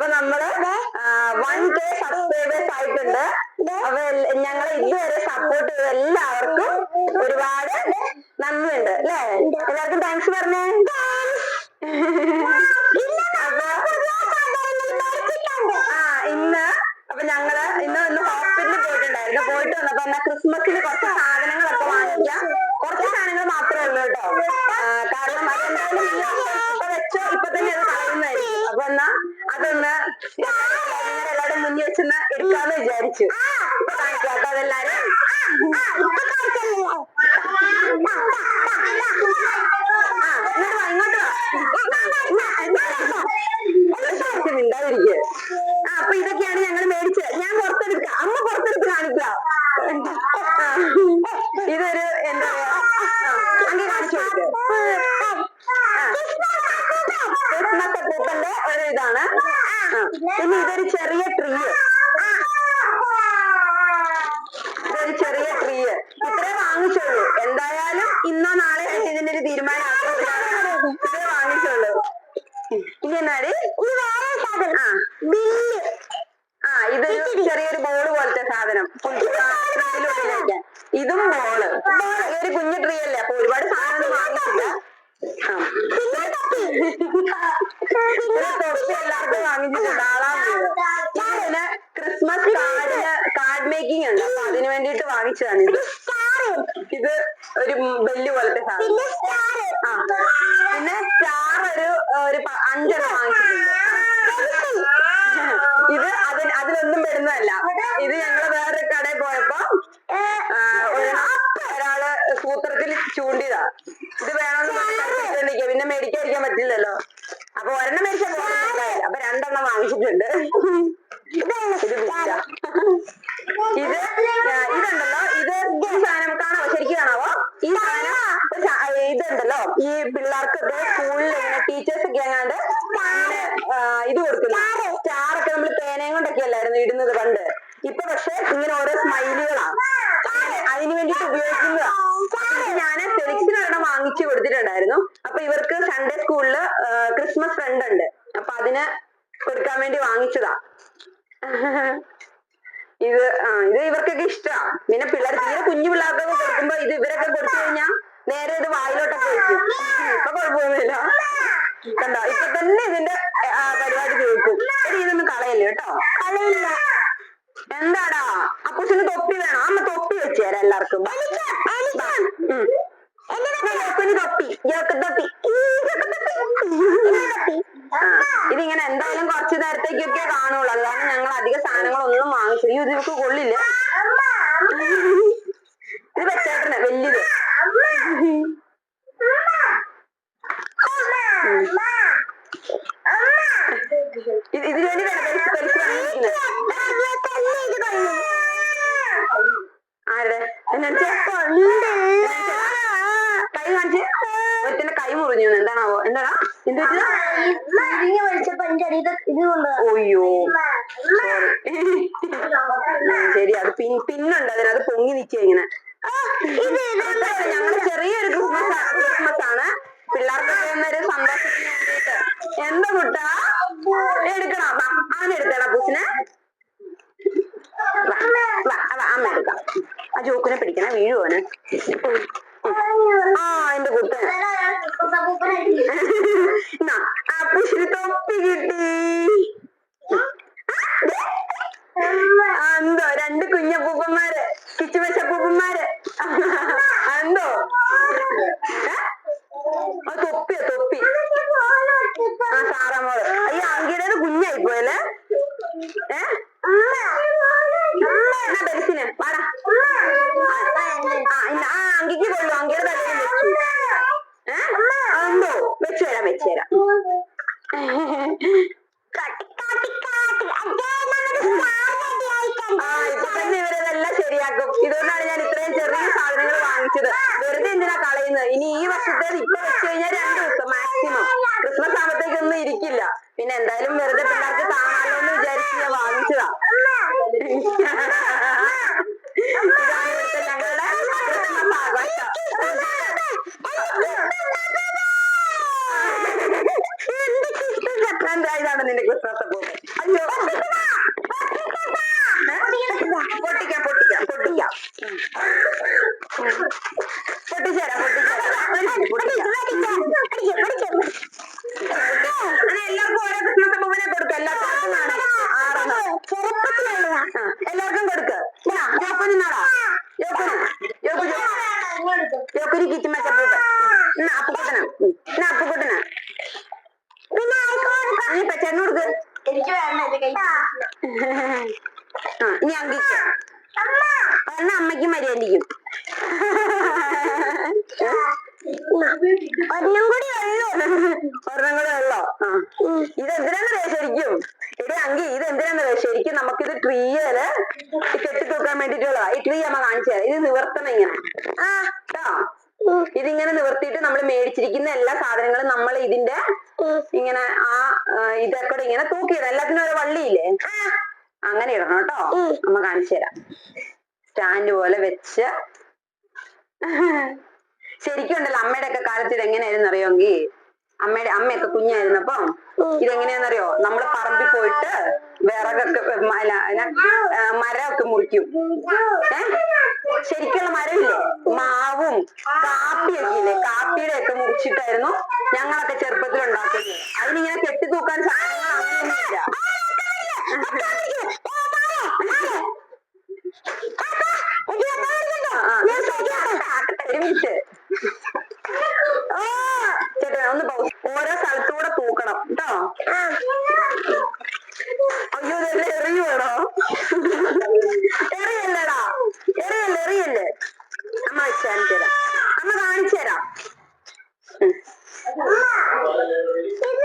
അപ്പൊ നമ്മൾ one K subscribers ആയിട്ടുണ്ട്. അപ്പൊ ഞങ്ങൾ ഞങ്ങളെ ഇതുവരെ സപ്പോർട്ട് ചെയ്ത എല്ലാവർക്കും ഒരുപാട് നന്ദിയുണ്ട് അല്ലേ? എല്ലാവർക്കും താങ്ക്സ് പറഞ്ഞേ അപ്പൊ ആ ഇന്ന് അപ്പൊ ഞങ്ങൾ ഇന്ന് ഇന്ന് ഹോസ്പിറ്റലിൽ പോയിട്ടുണ്ടായിരുന്നു പോയിട്ട് വന്നപ്പോ എന്നാ ക്രിസ്മസിന് കുറച്ച് സാധനങ്ങളൊക്കെ വാങ്ങിക്കാം കുറച്ച് സാധനങ്ങൾ മാത്രമേ ഉള്ളൂ കേട്ടോ ആ, കാരണം അതെന്തായാലും ഈ ഇപ്പൊ വെച്ചോ ഇപ്പൊ തന്നെ അത് കളയുന്നതായിരിക്കും അപ്പൊ എന്നാ അതൊന്ന് നിങ്ങളുടെ എല്ലാവരും മുന്നിൽ വെച്ചൊന്ന് എടുക്കാന്ന് വിചാരിച്ചു ഇപ്പൊ കാണിക്കാം കേട്ടോ അതെല്ലാരും മിണ്ടാതിരിക്കുക ആ അപ്പൊ ഇതൊക്കെയാണ് ഞങ്ങൾ മേടിച്ചത് ഞാൻ പുറത്തെടുക്കാം അമ്മ പുറത്തെടുത്ത് കാണിക്കുക ഇതൊരു എന്താ പറയാ അങ്ങനെ കാണിച്ചു ക്രിസ്മസ് അപ്പൂപ്പന്റെ ഒരു ഇതാണ് പിന്നെ ഇതൊരു ചെറിയ ട്രീ ഇതൊരു ചെറിയ ട്രീ ഇത്രേ വാങ്ങിച്ചുള്ളൂ എന്തായാലും ഇന്നോ നാളെ ആയിട്ട് ഇതിന്റെ ഒരു തീരുമാനം ഇത്രേ വാങ്ങിച്ചുള്ളൂ ഇനി എന്നാടി ആ ബില്ല് ആ ഇതൊരു ചെറിയൊരു ബോൾ പോലത്തെ സാധനം ഉള്ളിലേക്ക് ഇതും ബോൾ ഈ ഒരു കുഞ്ഞു ട്രീ അല്ലേ അപ്പൊ ഒരുപാട് സാധനം ഒന്നും വാങ്ങിച്ചില്ല ആ. ഒരു തൊപ്പി എല്ലാവർക്കും വാങ്ങിച്ചിട്ടുണ്ട് ആളാ പിന്നെ ക്രിസ്മസ് കാർഡിന് കാർഡ് മേക്കിംഗ് ഉണ്ട് വേണ്ടിട്ട് വാങ്ങിച്ചതാണ് ഇത്. ഇത് ഒരു ബെല്ല് പോലത്തെ സാധനം. ആ. പിന്നെ സ്റ്റാർ ഒരു ഒരു അഞ്ചെണ്ണം വാങ്ങിച്ചിട്ടുണ്ട്. ഇത് അതിൽ അതിലൊന്നും വരുന്നതല്ല ഇത് ഞങ്ങൾ വേറെ കടയിൽ പോയപ്പോ ഒരാൾ സൂത്രത്തിൽ ചൂണ്ടിയതാ. ഇത് വേണമെന്ന് പറഞ്ഞിരിക്കുക പിന്നെ മേടിക്കാതിരിക്കാൻ പറ്റില്ലല്ലോ. അപ്പൊ ഒരെണ്ണം മേടിച്ചാൽ അപ്പൊ രണ്ടെണ്ണം വാങ്ങിച്ചിട്ടുണ്ട്. ഇത്. ഇത് ഇതുണ്ടല്ലോ. ഇത് ഈ സാധനം കാണാവോ? ശരിക്കും കാണാവോ? ഈ സാധനം ഇതുണ്ടല്ലോ. ഈ പിള്ളേർക്കൊക്കെ സ്കൂളിൽ ഇങ്ങനെ ടീച്ചേഴ്സ് ഒക്കെ എങ്ങാണ്ട് ഇത് കൊടുക്കുന്നു സ്റ്റാർ ഒക്കെ നമ്മൾ പേനയും കൊണ്ടൊക്കെ അല്ലായിരുന്നു ഇടുന്നത് പണ്ട്. ഇപ്പൊ പക്ഷെ ഇങ്ങനെ ഓരോ സ്മൈലുകളാണ് അതിനു വേണ്ടിട്ട് ഉപയോഗിക്കുന്നതാ. ഞാൻ ഫെലിക്സിന് ഒരെണ്ണം വാങ്ങിച്ചു കൊടുത്തിട്ടുണ്ടായിരുന്നു. അപ്പൊ ഇവർക്ക് സൺഡേ സ്കൂളിൽ ക്രിസ്മസ് ഫ്രണ്ട് ഉണ്ട്. അപ്പൊ അതിന് കൊടുക്കാൻ വേണ്ടി വാങ്ങിച്ചതാ. ഇത് ആ ഇത് ഇവർക്കൊക്കെ ഇഷ്ടമാ പിന്നെ പിള്ളേർ തീരെ കുഞ്ഞു പിള്ളേർക്കൊക്കെ കൊടുക്കുമ്പോ ഇത് ഇവരൊക്കെ കൊടുത്തു കഴിഞ്ഞാൽ നേരെ ഇത് വായിലോട്ടൊക്കെ വെക്കും. ഇപ്പൊ കുഴപ്പമൊന്നുമില്ല കണ്ടോ? ഇപ്പൊ തന്നെ ഇതിന്റെ പരിപാടി തീർക്കും. എടി, ഇതൊന്നും കളയല്ലേ കേട്ടോ? കളയില്ല. എന്താടാ? അപ്പൂസിന് തൊപ്പി വേണം. അമ്മ തൊപ്പി വെച്ചു തരാം എല്ലാവർക്കും. തൊപ്പി. ജോക്ക് തൊപ്പി. ഇതിങ്ങനെ എന്തായാലും കുറച്ച് നേരത്തേക്കൊക്കെ കാണുള്ളൂ അത് കാരണം ഞങ്ങൾ അധിക സാധനങ്ങളൊന്നും വാങ്ങിച്ചു ഈ ഇത് ഇവർക്ക് കൊള്ളില്ല ഇത് വെച്ചേട്ടന് വലിയത് ഇത് ഇതിനു വേണ്ടിയിട്ടാണ് പൈസ പൈസ വാങ്ങിയിരിക്കുന്നത് ആരുടെ എന്നാ കൈ കാണിച്ച് ഒരുത്തന്റെ കൈ മുറിഞ്ഞു എന്താണാവോ? എന്താടാ? എന്ത് സോറി. ശരി. അത് പിൻ പിന്നുണ്ട് അതിനത് അത് പൊങ്ങി നിൽക്കുക ഇങ്ങനെ. ഞങ്ങൾ ചെറിയൊരു ക്രിസ്മസ് ക്രിസ്മസ് ആണ്. പിള്ളേർക്കൊക്കെ എന്നൊരു സന്തോഷത്തിന് വേണ്ടിയിട്ട്. എന്താ കുട്ടാ? എടുക്കണം. അവൻ വാ, വാ, അമ്മ എടുക്കാം. ആ ജോക്കിനെ പിടിക്കണം വീഴുവോന് ആ എന്റെ കുട്ടൻ എന്നാ, ആ പൂസിന് തൊപ്പി കിട്ടി ആ, എന്തോ രണ്ട് കുഞ്ഞപ്പൂപ്പന്മാര് കിച്ചുമശപ്പൂപ്പന്മാര് എന്തോ ഏ? ആ തൊപ്പിയോ തൊപ്പി ആ സാറാമോൾ ഈ അങ്കിടേത് കുഞ്ഞായി പോയല്ലേ ഏ ഇല്ല ആ അങ്കിക്ക് കൊള്ളു അങ്കിയുടെ തലയിൽ വെച്ചു. എന്തോ വെച്ചു തരാം വെച്ചു തരാം. ഇവരെല്ലാം ശരിയാക്കും. ഇതുകൊണ്ടാണ് ഞാൻ ഇത്രയും ചെറിയ സാധനങ്ങൾ വാങ്ങിച്ചത്. വെറുതെ എന്തിനാ കളയുന്നത്? ഇനി ഈ വർഷത്തേത് ഇപ്പൊ വെച്ച് കഴിഞ്ഞാൽ രണ്ടു ദിവസം മാക്സിമം ക്രിസ്മസ് ആകുമ്പോഴത്തേക്കൊന്നും ഇരിക്കില്ല. പിന്നെ എന്തായാലും വെറുതെ പിള്ളേർക്ക് കാണാമല്ലോ എന്ന് വിചാരിച്ച് ഞാൻ വാങ്ങിച്ചതാ. ക്രിസ്മസ് ആഘോഷം എന്താ ഇതാണ് നിന്റെ ക്രിസ്മസ് അപ്പൂപ്പൻ അയ്യോ പൊട്ടിക്കാം പൊട്ടിക്കാം പൊട്ടിക്കാം പൊട്ടിച്ചേരാം പൊട്ടിച്ചേരാം ഒരു മിനിറ്റ്, പൊട്ടിക്കാം അത് എല്ലാവർക്കും ഓരോ ക്രിസ്മസ് അപ്പൂപ്പനെ കൊടുക്ക എല്ലാവർക്കും ആറെണ്ണം ആ, എല്ലാവർക്കും കൊടുക്ക യോക്കുന് നാടാ യോക്കുന് യോക്കു യോക്കുന് കിറ്റുമച്ചപ്പൂപ്പൻ എന്നാ അപ്പുക്കുട്ടനാ. എന്നാ അപ്പുക്കുട്ടനാ. നീ പെച്ചേട്ടന് കൊടുക്ക്. എനിക്ക് ഇനി അങ്കിക്ക് ഒരെണ്ണം അമ്മയ്ക്കും മര്യാദയ്ക്കും. ഒന്നും കൂടി ഉള്ളൂ. ഒരെണ്ണം കൂടി ഉള്ളോ? ഇത് എന്തിനാന്ന് ശരിക്കും എടി അങ്കി ഇത് എന്തിനാന്ന് ശരിക്കും നമുക്കിത് ട്രീയിൽ കെട്ടി വേണ്ടിട്ടുള്ളതാ ഈ ട്രീ അമ്മ കാണിച്ചു തരാം. ഇത് നിവർത്തണം ഇങ്ങനെ. ആ കേട്ടോ ഇതിങ്ങനെ നിവർത്തിയിട്ട് നമ്മൾ മേടിച്ചിരിക്കുന്ന എല്ലാ സാധനങ്ങളും നമ്മൾ ഇതിന്റെ ഇങ്ങനെ ആ ഇതൊക്കെ ഇങ്ങനെ തൂക്കിയിടാം എല്ലാത്തിനും ഒരു വള്ളിയില്ലേ? അങ്ങനെ ഇടണം കേട്ടോ. അമ്മ കാണിച്ചു തരാം. സ്റ്റാൻഡ് പോലെ വെച്ച്. ശരിക്കും ഉണ്ടല്ലോ അമ്മയുടെ ഒക്കെ കാലത്ത് ഇത് എങ്ങനെയായിരുന്നു അറിയോങ്കി അമ്മയുടെ അമ്മയൊക്കെ കുഞ്ഞായിരുന്നപ്പോ ഇതെങ്ങനെയാണെന്നറിയോ നമ്മൾ പറമ്പിൽ പോയിട്ട് വിറകൊക്കെ ആ, മരമൊക്കെ മുറിക്കും ശരിക്കുള്ള മരമില്ലേ മാവും കാപ്പിയൊക്കെ ഇല്ലേ കാപ്പിയുടെ ഒക്കെ മുറിച്ചിട്ടായിരുന്നു ഞങ്ങളൊക്കെ ചെറുപ്പത്തിൽ ഉണ്ടാക്കുന്നത് അതിനിങ്ങനെ കെട്ടി തൂക്കാൻ സാധനങ്ങൾ അങ്ങനെയൊന്നുമില്ല ആ, ആ. ആക്കട്ടെ, ഒരു മിനിറ്റ് ചേട്ടാ ഒന്ന്. ഓരോ സ്ഥലത്തൂടെ തൂക്കണം കേട്ടോ അയ്യോ ഇതെല്ലാം എറിയുവാണോ? എറിയല്ലേടാ. എറിയല്ലേ എറിയല്ലേ? അമ്മ വെച്ച് കാണിച്ചു തരാം. അമ്മ കാണിച്ചു തരാം.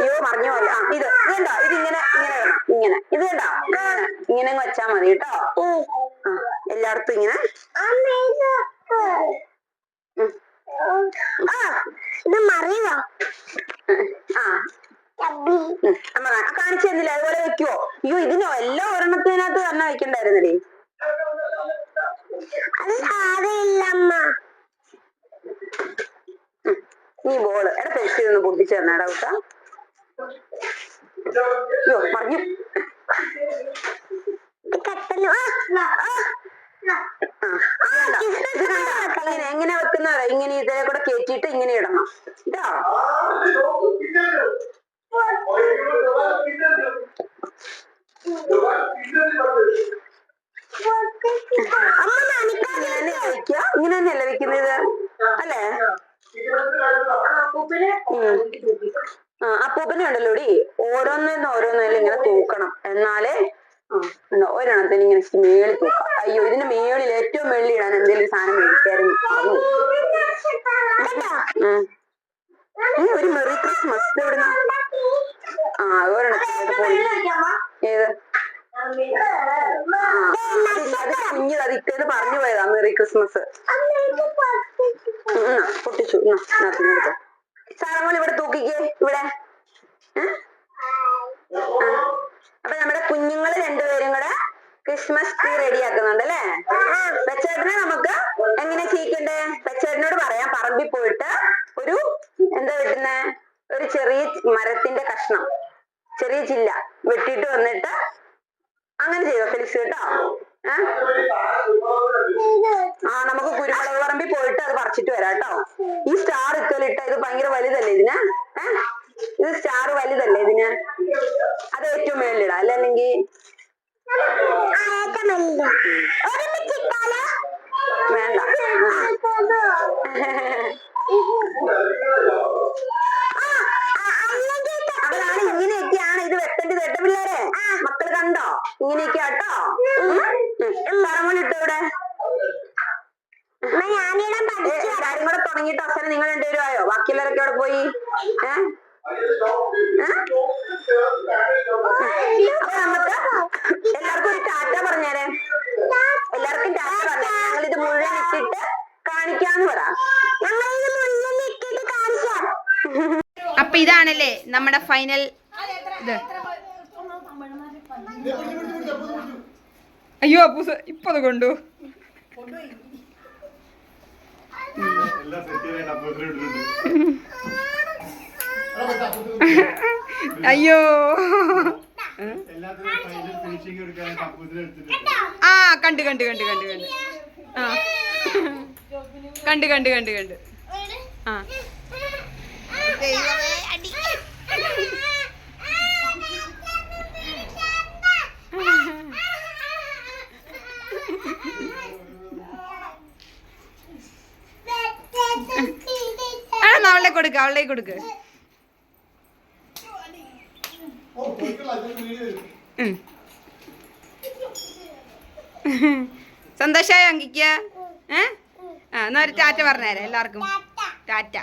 അയ്യോ മറിഞ്ഞു പോലെ ആ ഇത്. ഇതുണ്ടോ ഇത് ഇങ്ങനെ ഇങ്ങനെ വേണം ഇങ്ങനെ. ഇത് കണ്ടോ? ഇങ്ങനെ. ഇങ്ങനെ വെച്ചാ മതി കേട്ടോ. ആ എല്ലായിടത്തും ഇങ്ങനെ. ഇത് മറിയുവാ ആ ഉം. അമ്മ കാ- കാണിച്ചു തന്നില്ല? അതുപോലെ വെക്കുവോ? അയ്യോ ഇതിനോ? എല്ലാ ഒരെണ്ണത്തിനകത്ത് തന്നെ വെക്കണ്ടായിരുന്നില്ലേ അത് സാരമില്ല നീ ബോൾ എടാ പേസ്റ്റ് ഒന്ന് പൊട്ടിച്ചു തന്നാടാ കുട്ട അയ്യോ പറഞ്ഞു? ഇങ്ങനെ എങ്ങനെ വെക്കുന്നവരാ ഇങ്ങനെ ഇതിലെ കൂടെ കേറ്റിയിട്ട് ഇങ്ങനെ ഇടണം. ഇതാ അമ്മ നനയ്ക്കാൻ ഇങ്ങനെ തന്നെ വെക്കുക ഇങ്ങനെ തന്നെയല്ലേ വെക്കുന്നത് അല്ലേ ഉം. ആ അപ്പൂപ്പനെ ഉണ്ടല്ലോടി? ഓരോന്നിന്ന് ഓരോന്നിലും ഇങ്ങനെ തൂക്കണം. എന്നാലേ ഒരെണ്ണത്തിന് ഇങ്ങനെ മേളിൽ തൂക്കാം. അയ്യോ ഇതിന്റെ മേളിൽ ഏറ്റവും മേളിൽ ഇടാൻ എന്തെങ്കിലും സാധനം മേടിക്കായിരുന്നു. ഒരു മെറി ക്രിസ്മസ് എവിടുന്നാ ആ ഒരെണ്ണത്തിന് പോയി. ഏത്? അതില്ല, അത് ഇത്തേന്ന് പറഞ്ഞു പോയതാ മെറി ക്രിസ്മസ്. പൊട്ടിച്ചു. എന്നാ, എന്നാ, ഇതിനകത്ത് സാറമ്മോൾ ഇവിടെ തൂക്കിക്കേ ഇവിടെ. അപ്പൊ നമ്മുടെ കുഞ്ഞുങ്ങൾ രണ്ടുപേരും കൂടെ ക്രിസ്മസ് ട്രീ റെഡി ആക്കുന്നുണ്ട് അല്ലേ? ബച്ചേട്ടനെ നമുക്ക് എങ്ങനെ ചെയ്യിക്കണ്ടേ? ബച്ചേട്ടനോട് പറയാം പറമ്പിൽ പോയിട്ട് ഒരു എന്താ വെട്ടുന്നേ ഒരു ചെറിയ മരത്തിന്റെ കഷ്ണം ചെറിയ ചില്ല വെട്ടിയിട്ട് വന്നിട്ട് അങ്ങനെ ചെയ്തോ ഫെലിക്സ് കേട്ടോ? ആ നമുക്ക് കുരുമുളക് പറമ്പിൽ പോയിട്ട് അത് പറിച്ചിട്ട് വരാം കേട്ടോ. ഈ സ്റ്റാർ ഇക്കലിട്ട ഇത് ഭയങ്കര വലുതല്ലേ ഇതിന്? ഇത് സ്റ്റാർ വലുതല്ലേ ഇതിന്? അത് ഏറ്റവും മേളിലിടാം. അല്ലെങ്കിൽ ഒരുമിച്ചിട്ടാലോ വേണ്ട. അതാണ് ഇങ്ങനെയൊക്കെയാണ് ഇത് വെട്ടേണ്ടത് കേട്ടോ പിള്ളേരെ. മക്കൾ കണ്ടോ? ഇങ്ങനെയൊക്കെ കേട്ടോ? എല്ലാരും ഞാനിടാൻ ഏ, എല്ലാരും കൂടെ തുടങ്ങിയിട്ട് അവസാനം നിങ്ങൾ രണ്ടുപേരും ആയോ? ബാക്കിയുള്ളവരൊക്കെ അവിടെ പോയി? ഏഹ് ഇതാണല്ലേ നമ്മുടെ ഫൈനൽ അയ്യോ അപ്പൂസ ഇപ്പൊ കൊണ്ടു. അയ്യോ. ആ കണ്ട് കണ്ട് കണ്ട് കണ്ട് കണ്ട്. ആ. കണ്ട് കണ്ട് കണ്ട് കണ്ട്. ആ. അവളെ കൊടുക്ക അവളെ കൊടുക്ക്. സന്തോഷായ അങ്കിക്ക? ആ എന്നാ ഒരു ടാറ്റ പറഞ്ഞേരെ എല്ലാവർക്കും. ടാറ്റ.